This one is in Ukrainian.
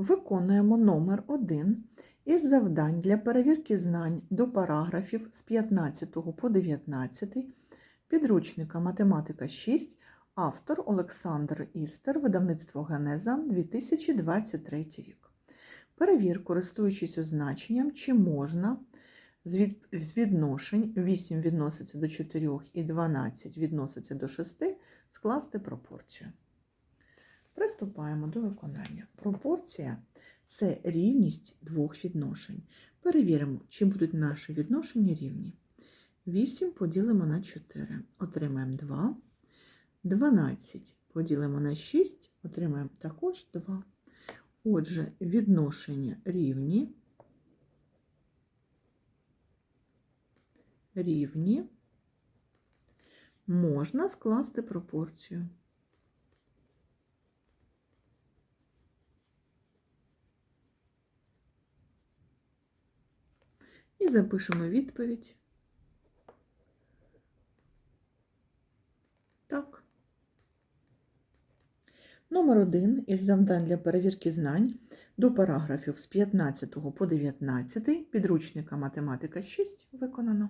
Виконуємо номер 1 із завдань для перевірки знань до параграфів з 15 по 19 підручника Математика 6, автор Олександр Істер, видавництво Генеза 2023 рік. Перевір, користуючись означенням, чи можна з відношень 8 відноситься до 4 і 12 відноситься до 6 скласти пропорцію. Приступаємо до виконання. Пропорція це рівність двох відношень. Перевіримо, чи будуть наші відношення рівні. 8 поділимо на 4, отримаємо 2. 12 поділимо на 6, отримаємо також 2. Отже, відношення рівні. Рівні можна скласти пропорцію. І запишемо відповідь. Так. Номер 1 із завдань для перевірки знань до параграфів з 15 по 19 підручника Математика 6 виконано.